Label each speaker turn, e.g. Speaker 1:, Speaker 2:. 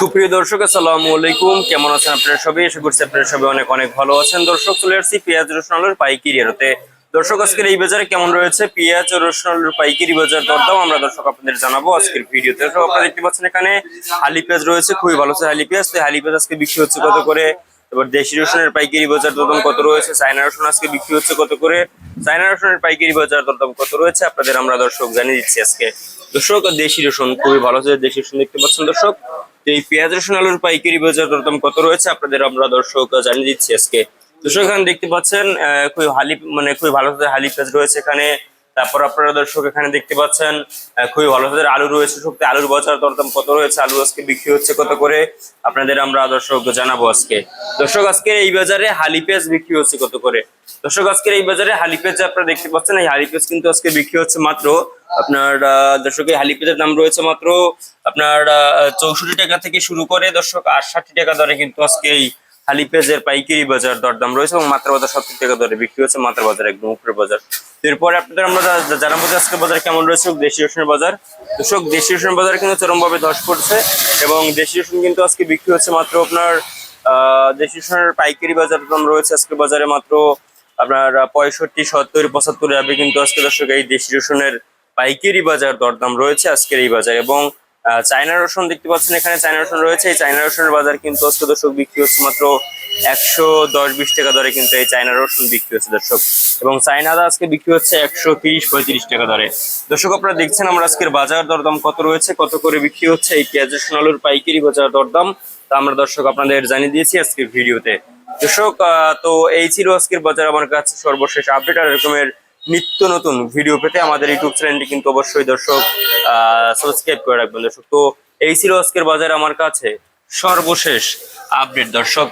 Speaker 1: সুপ্রিয় দর্শক, আসসালামু আলাইকুম। কেমন আছেন আপনারা সবাই? আশা করছি আপনারা সবাই অনেক অনেক ভালো আছেন। দর্শক, চলে আসছি পেঁয়াজ রসুন আলুর পাইকারি আড়তে দর্শক, আজকের এই বাজারে কেমন রয়েছে? পেঁয়াজ ও রসুন আলুর পাইকারি বাজার দরদাম আমরা দর্শক আপনাদের জানাব আজকের ভিডিওতে। দর্শক, আপনারা দেখতে পাচ্ছেন এখানে হালি পেঁয়াজ রয়েছে, খুবই ভালো আছে হালি পেঁয়াজ। তো হালি পেঁয়াজ আজকে বিক্রি হচ্ছে কত করে? এবার দেশি রসুনের পাইকারি বাজার দরদাম কত রয়েছে? চায়না রসুন আজকে বিক্রি হচ্ছে কত করে? চায়না রসুনের পাইকারি বাজার দরদাম কত রয়েছে? আপনাদের আমরা দর্শক জানিয়ে দিচ্ছি আজকে। দর্শক, দেশি রসুন খুবই ভালো আছে দেশি রসুন দেখতে পাচ্ছেন দর্শক। এই পেঁয়াজ, রসুন, আলুর পাইকারি বাজার দরদাম কত রয়েছে আপনাদের আমরা দর্শক জানিয়ে দিচ্ছি আজকে। দর্শক এখানে দেখতে পাচ্ছেন খুবই হালি মানে খুবই ভালো হালি পেঁয়াজ রয়েছে এখানে। তারপর আপনারা দর্শক এখানে দেখতে পাচ্ছেন খুবই ভালো জাতের আলু রয়েছে। সত্যি আলুর বাজার দরদাম কত রয়েছে? আলু আজকে বিক্রি হচ্ছে কত করে? আপনাদের আমরা দর্শক জানাব আজকে। দর্শক আজকে এই বাজারে হালি পেঁয়াজ বিক্রি হচ্ছে কত করে? দর্শক, আজকের এই বাজারে হালি পেঁয়াজ আপনারা দেখতে পাচ্ছেন, এই হালি পেঁয়াজ কিন্তু আজকে বিক্রি হচ্ছে মাত্র আপনার আহ, দর্শক এই হালি পেঁয়াজের দাম রয়েছে মাত্র আপনার চৌষট্টি টাকা থেকে শুরু করে দর্শক আটষট্টি টাকা দরে কিন্তু আজকে এই হালি পেঁয়াজের পাইকারি বাজার দরদাম রয়েছে এবং মাত্র বাজার সত্তর টাকা দরে বিক্রি হচ্ছে মাত্র বাজার একদম উপরের বাজার। এরপরে আপনাদের আমরা জানাব যে আজকে বাজার কেমন রয়েছে দেশি রসুনের বাজার। দর্শক দেশি রসুনের বাজার কিন্তু চরমভাবে ধস পড়ছে এবং দেশি রসুন কিন্তু আজকে বিক্রি হচ্ছে মাত্র আপনার দেশি রসুনের পাইকারি বাজার দাম রয়েছে আজকে বাজারে মাত্র আপনার পঁয়ষট্টি সত্তর পঁচাত্তর যাবে কিন্তু আজকে দর্শক এই দেশি রসুনের পাইকারি বাজার দরদাম রয়েছে আজকের এই বাজার এবং চায়না রসুন দেখতে পাচ্ছেন এখানে চায়না রসুন রয়েছে। এই চায়না রসুনের বাজার কিন্তু আজকে দর্শক বিক্রি হচ্ছে মাত্র একশো দশ বিশ টাকা দরে কিন্তু এই চায়না রসুন বিক্রি হচ্ছে দর্শক। এবং চায়না আদা আজকে বিক্রি হচ্ছে একশো তিরিশ পঁয়ত্রিশ টাকা দরে। দর্শক, আপনারা দেখছেন আমরা আজকের বাজার দরদাম কত রয়েছে, কত করে বিক্রি হচ্ছে, এই পেঁয়াজ, রসুন, আলুর পাইকারি বাজার দরদাম। তা আমরা দর্শক আপনাদের জানিয়ে দিয়েছি আজকের ভিডিওতে। দর্শক তো এই ছিল আজকের বাজার। আমার কাছে সর্বশেষ আপডেট আর এরকমের নিত্য নতুন ভিডিও পেতে আমাদের ইউটিউব চ্যানেলটি কিন্তু অবশ্যই দর্শক সাবস্ক্রাইব করে রাখবেন দর্শক। তো এই ছিল আজকের বাজার আমার কাছে। সর্বশেষ আপডেট দর্শক।